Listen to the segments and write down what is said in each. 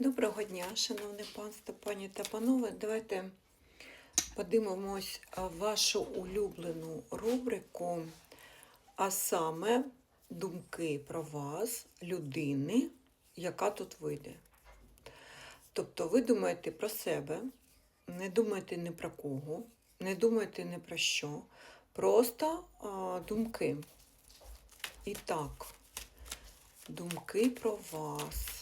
Доброго дня, шановне панство, пані та панове. Давайте подивимось вашу улюблену рубрику, а саме думки про вас, людини, яка тут вийде. Тобто ви думаєте про себе, не думаєте ні про кого, не думаєте ні про що, просто а, думки. І так, думки про вас.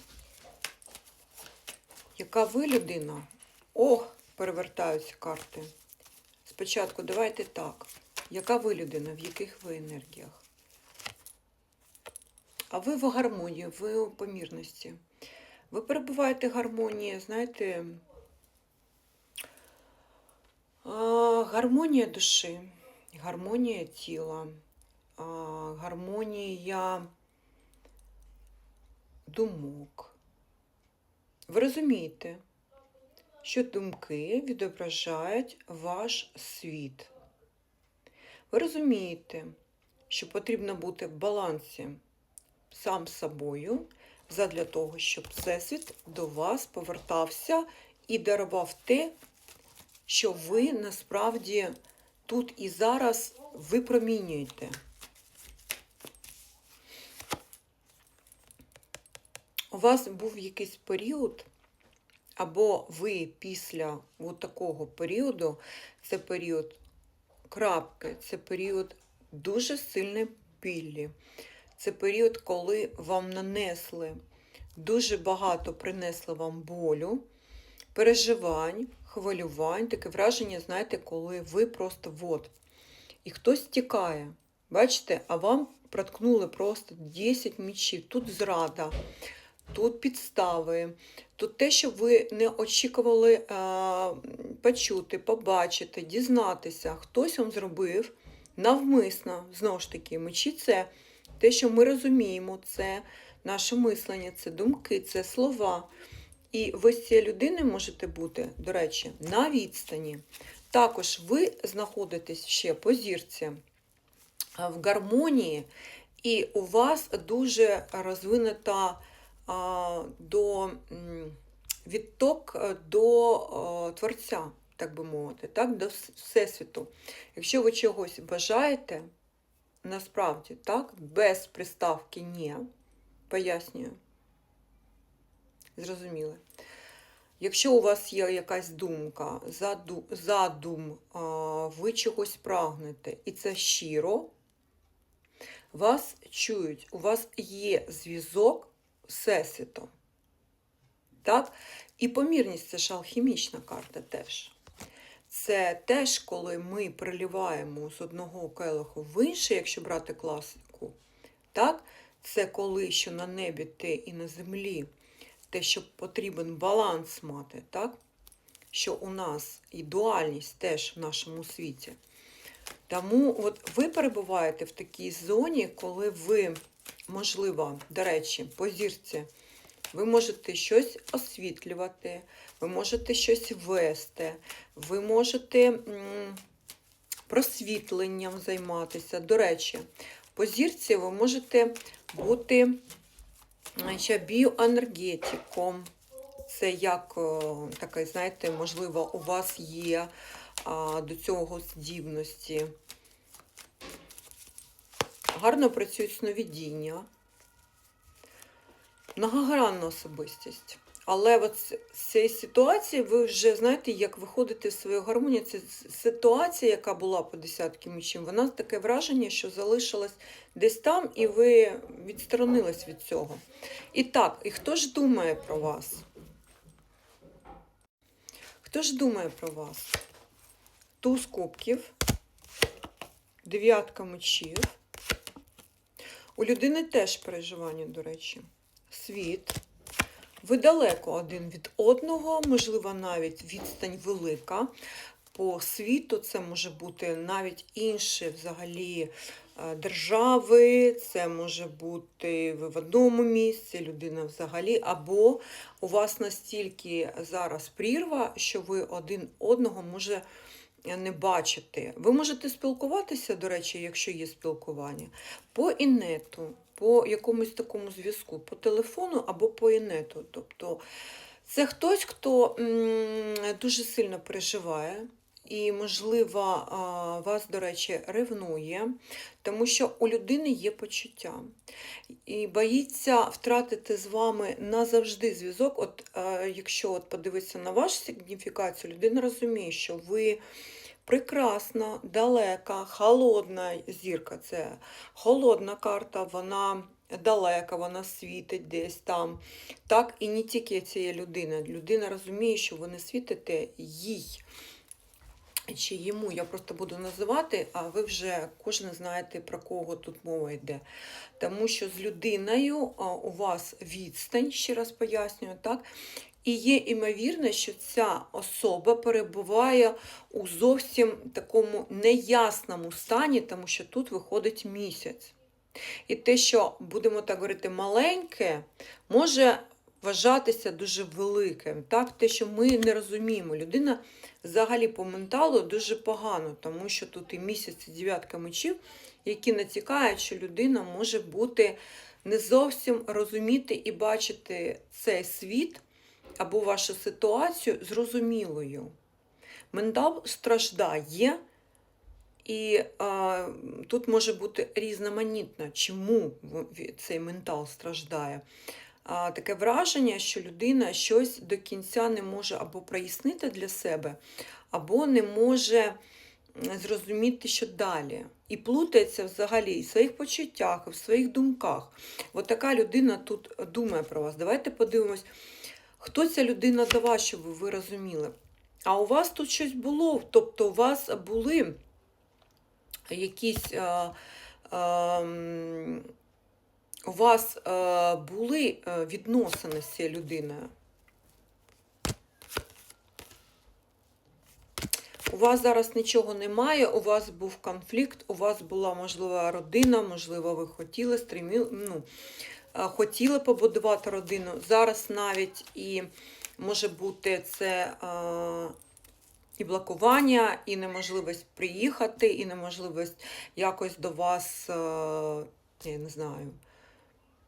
Яка ви людина? Ох, перевертаються карти. Спочатку давайте так. Яка ви людина, в яких ви енергіях? А ви в гармонії, ви у помірності. Ви перебуваєте в гармонії, знаєте, гармонія душі, гармонія тіла, гармонія думок. Ви розумієте, що думки відображають ваш світ. Ви розумієте, що потрібно бути в балансі сам собою, задля того, щоб Всесвіт до вас повертався і дарував те, що ви насправді тут і зараз випромінюєте. Вас був якийсь період, або ви після от такого періоду, це період крапки, це період дуже сильної піллі. Це період, коли вам нанесли дуже багато принесли вам болю, переживань, хвилювань, таке враження, знаєте, коли ви просто вот. І хтось тікає. Бачите, а вам проткнули просто 10 мічів. Тут зрада, тут підстави, тут те, що ви не очікували а, почути, побачити, дізнатися. Хтось вам зробив навмисно, знову ж таки, мечі це те, що ми розуміємо, це наше мислення, це думки, це слова. І ви з цією людиною можете бути, до речі, на відстані. Також ви знаходитесь ще по зірці в гармонії, і у вас дуже розвинута до відток е, до Творця, так би мовити, так, до Всесвіту. Якщо ви чогось бажаєте, насправді, так, без приставки ні, пояснюю. Зрозуміли. Якщо у вас є якась думка, заду- задум, ви чогось прагнете, і це щиро, вас чують, у вас є зв'язок Всесвітом. Так? І помірність це ж алхімічна карта теж. Це теж, коли ми приливаємо з одного келиху в інший, якщо брати класику. Так? Це коли що на небі те і на землі, те, що потрібен баланс мати, так? що у нас і дуальність теж в нашому світі. Тому от ви перебуваєте в такій зоні, коли ви, можливо, до речі, по зірці, ви можете щось освітлювати, ви можете щось вести, ви можете просвітленням займатися. До речі, по зірці ви можете бути ще біоенергетиком. Це як е, знаєте, можливо, у вас є до цього здібності. Гарно працюють сновидіння. Многогранна особистість. Але от з цієї ситуації ви вже знаєте, як виходите в свою гармонію. Це ситуація, яка була по десятки мечів, вона таке враження, що залишилась десь там, і ви відсторонились від цього. І так, і хто ж думає про вас? Хто ж думає про вас? Туз кубків, дев'ятка мечів. У людини теж переживання, до речі. Світ. Ви далеко один від одного, можливо, навіть відстань велика. По світу це може бути навіть інші взагалі е, держави, це може бути ви в одному місці, людина взагалі, або у вас настільки зараз прірва, що ви один одного може не бачити. Ви можете спілкуватися, до речі, якщо є спілкування, по інету, по якомусь такому зв'язку, по телефону або по інету. Тобто Це хтось, хто дуже сильно переживає. І, можливо, вас, до речі, ревнує, тому що у людини є почуття. І боїться втратити з вами назавжди зв'язок. От якщо от подивитися на вашу сигніфікацію, людина розуміє, що ви прекрасна, далека, холодна зірка. Це холодна карта, вона далека, вона світить десь там. Так, і не тільки цієї людини. Людина розуміє, що ви не світите їй. Чи йому я просто буду називати, а ви вже кожен знаєте, про кого тут мова йде. Тому що з людиною у вас відстань, ще раз пояснюю, так? І є імовірність, що ця особа перебуває у зовсім такому неясному стані, тому що тут виходить місяць. І те, що, будемо так говорити, маленьке, може вважатися дуже великим. Так? Те, що ми не розуміємо. Людина взагалі по менталу дуже погано, тому що тут і місяць, і дев'ятка мечів, які натякають, що людина може бути не зовсім розуміти і бачити цей світ або вашу ситуацію зрозумілою. Ментал страждає, і а, тут може бути різноманітно, чому цей ментал страждає. Таке враження, що людина щось до кінця не може або прояснити для себе, або не може зрозуміти, що далі. І плутається взагалі і в своїх почуттях, і в своїх думках. От така людина тут думає про вас. Давайте подивимось, хто ця людина до вас, щоб ви розуміли. А у вас тут щось було, тобто у вас були якісь. У вас е, були е, відносини з цією людиною? У вас зараз нічого немає, у вас був конфлікт, у вас була можлива родина, можливо, ви хотіли стреміли, ну, е, хотіли побудувати родину. Зараз навіть і може бути це е, і блокування, і неможливість приїхати, і неможливість якось до вас, е, я не знаю.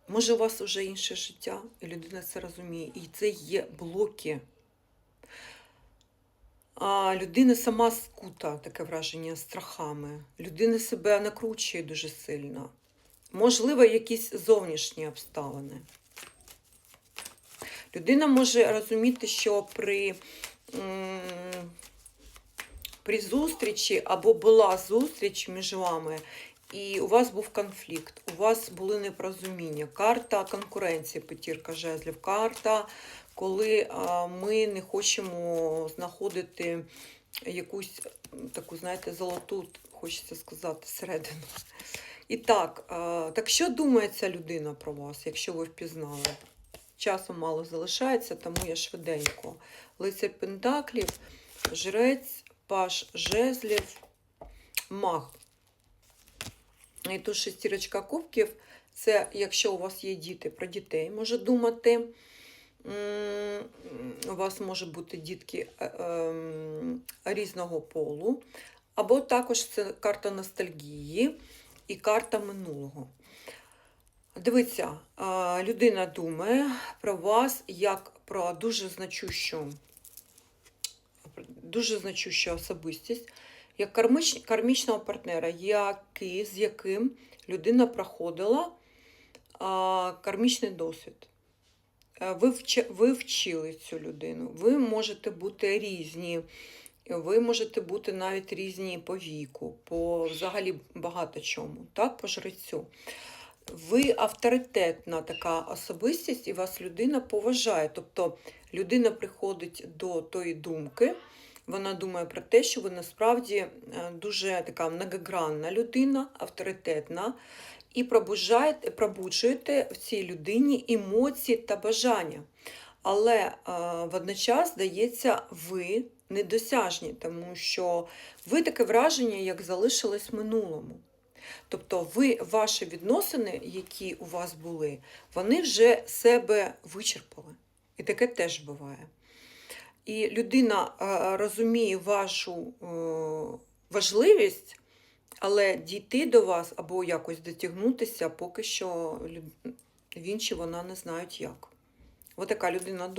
Може, у вас вже інше життя, і людина це розуміє. І це є блоки. А людина сама скута, таке враження, страхами. Людина себе накручує дуже сильно. Можливо, якісь зовнішні обставини. Людина може розуміти, що при, при зустрічі або була зустріч між вами, і у вас був конфлікт, у вас були непорозуміння. Карта конкуренції, п'ятірка жезлів, карта, коли ми не хочемо знаходити якусь таку, знаєте, золоту, хочеться сказати, середину. І так, так що думає ця людина про вас, якщо ви впізнали? Часу мало залишається, тому я швиденько. Лицар Пентаклів, жрець, паш жезлів, маг. І тут шестірочка кубків, це якщо у вас є діти, про дітей може думати. У вас може бути дітки е, ем, різного полу, або також це карта ностальгії і карта минулого. Дивіться, людина думає про вас як про дуже значущу, дуже значущу особистість, як карміч, кармічного партнера, який, з яким людина проходила а, кармічний досвід. Е, Ви, вч, ви вчили цю людину. Ви можете бути різні. Ви можете бути навіть різні по віку, по взагалі багато чому, так, по жрецю. Ви авторитетна така особистість, і вас людина поважає. Тобто людина приходить до тої думки, вона думає про те, що ви насправді е, дуже така многогранна людина, авторитетна, і пробуджуєте в цій людині емоції та бажання. Але е, водночас, здається, ви недосяжні, тому що ви таке враження, як залишилось в минулому. Тобто ви, ваші відносини, які у вас були, вони вже себе вичерпали. І таке теж буває. І людина е, розуміє вашу е, важливість, але дійти до вас або якось дотягнутися, поки що він чи вона не знають як. Отака людина думає.